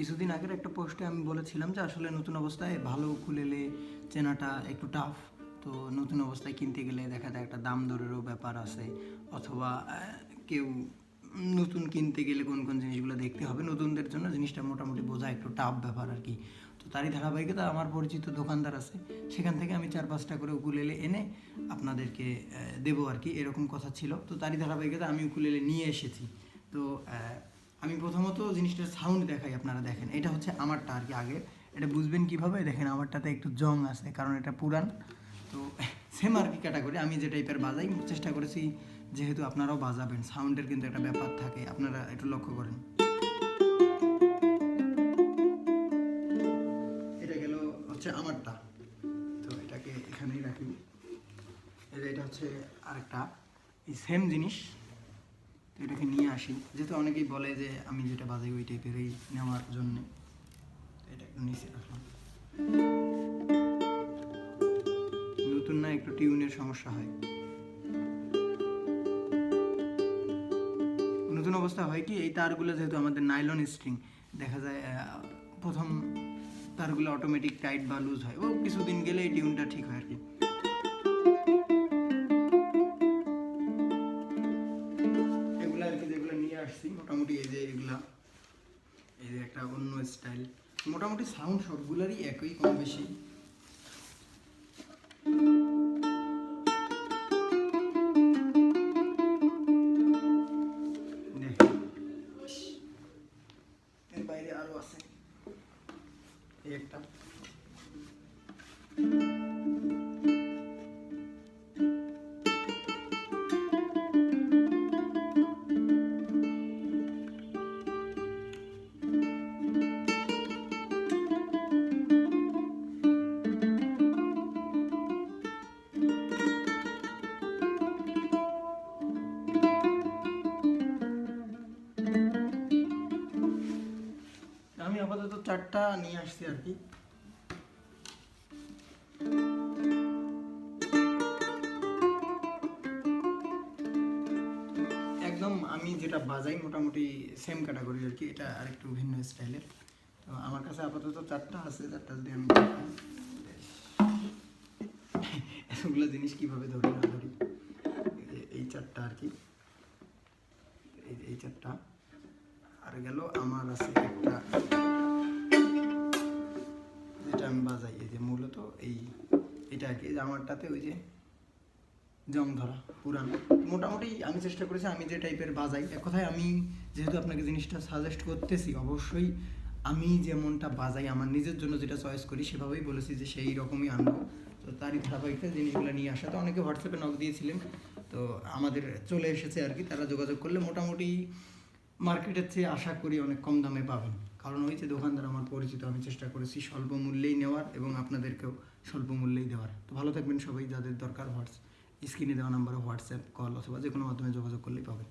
কিছুদিন আগের একটা পোস্টে আমি বলেছিলাম যে আসলে নতুন অবস্থায় ভালো উকুলেলে চেনাটা একটু টাফ তো নতুন অবস্থায় কিনতে গেলে দেখা যায় একটা দাম দরেরও ব্যাপার আছে, অথবা কেউ নতুন কিনতে গেলে কোন কোন জিনিসগুলো দেখতে হবে, নতুনদের জন্য জিনিসটা মোটামুটি বোঝা একটু টাফ ব্যাপার আর কি। তো তারই ধারাবাহিকতা আমার পরিচিত দোকানদার আছে, সেখান থেকে আমি চার পাঁচটা করে উকুলেলে এনে আপনাদেরকে দেবো আর কি, এরকম কথা ছিল। তো তারই ধারাবাহিকতা আমি উকুলেলে নিয়ে এসেছি। তো আমি প্রথমত জিনিসটার সাউন্ড দেখাই আপনারা দেখেন। এটা হচ্ছে আমারটা আর কি আগে। এটা বুঝবেন কীভাবে? দেখেন আমারটাতে একটু জং আছে, কারণ এটা পুরান। তো সেম আর কি ক্যাটাগরি আমি যে টাইপের বাজাই, চেষ্টা করেছি যেহেতু আপনারাও বাজাবেন। সাউন্ডের কিন্তু একটা ব্যাপার থাকে, আপনারা একটু লক্ষ্য করেন। এটা গেল হচ্ছে আমারটা। তো এটাকে এখানেই রাখি। এটা হচ্ছে আরেকটা। এই সেম জিনিস। এটাকে নিয়ে আসি। যেহেতু অনেকেই বলে যে আমি যেটা বাজাই ওই টাইপেরই নেওয়ার জন্য। এটা একটু নিচে রাখলাম নতুন না একটু টিউনের সমস্যা হয়। নতুন অবস্থা হয় কি, এই তারগুলো যেহেতু আমাদের নাইলন স্ট্রিং, দেখা যায় প্রথম তারগুলো অটোমেটিক টাইট বা লুজ হয়। ও কিছুদিন গেলে এই টিউনটা ঠিক হয় আর কি। একটা অন্য স্টাইল। মোটামুটি সাউন্ড সবগুলোরই একই কম বেশি। বাইরে আরও আছে। একটা। আপাতত চারটা নিয়ে আসছি আর কি। একদম আমি যেটা বাজাই মোটামুটি সেম ক্যাটাগরি আর কি, এটা আরেকটু ভিন্ন স্টাইলের তো আমার কাছে আপাতত চারটা আছে, চারটা যদি আমি। এতগুলো জিনিস কীভাবে ধরি না ধরি, এই চারটা আর কি। এই চারটা। আর গেল, আমার আছে একটা যেটা আমি বাজাই এই যে মূলত এই, এটা আর কি আমারটাতে ওই যে জং ধরা, পুরান। মোটামুটি আমি চেষ্টা করেছি, আমি যে টাইপের বাজাই। এক কথায় আমি যেহেতু আপনাকে জিনিসটা সাজেস্ট করতেছি, অবশ্যই আমি যেমনটা বাজাই, আমার নিজের জন্য যেটা চয়েস করি, সেভাবেই বলেছি যে সেই রকমই আনব। তো তারই ধারাবাহিকতা জিনিসগুলো নিয়ে আসা। তো অনেকে হোয়াটসঅ্যাপে নক দিয়েছিলেন। তো আমাদের চলে এসেছে আর কি, তারা যোগাযোগ করলে মোটামুটি মার্কেটের চেয়ে আশা করি অনেক কম দামে পাবেন। কারণ ওই যে দোকানদার আমার পরিচিত, আমি চেষ্টা করেছি স্বল্প মূল্যেই নেওয়ার এবং আপনাদেরকেও স্বল্প মূল্যেই দেওয়ার। তো ভালো থাকবেন সবাই, যাদের দরকার হোয়াটস স্ক্রিনে দেওয়া নাম্বারে হোয়াটসঅ্যাপ, কল অথবা যে কোনো মাধ্যমে যোগাযোগ করলেই পাবেন।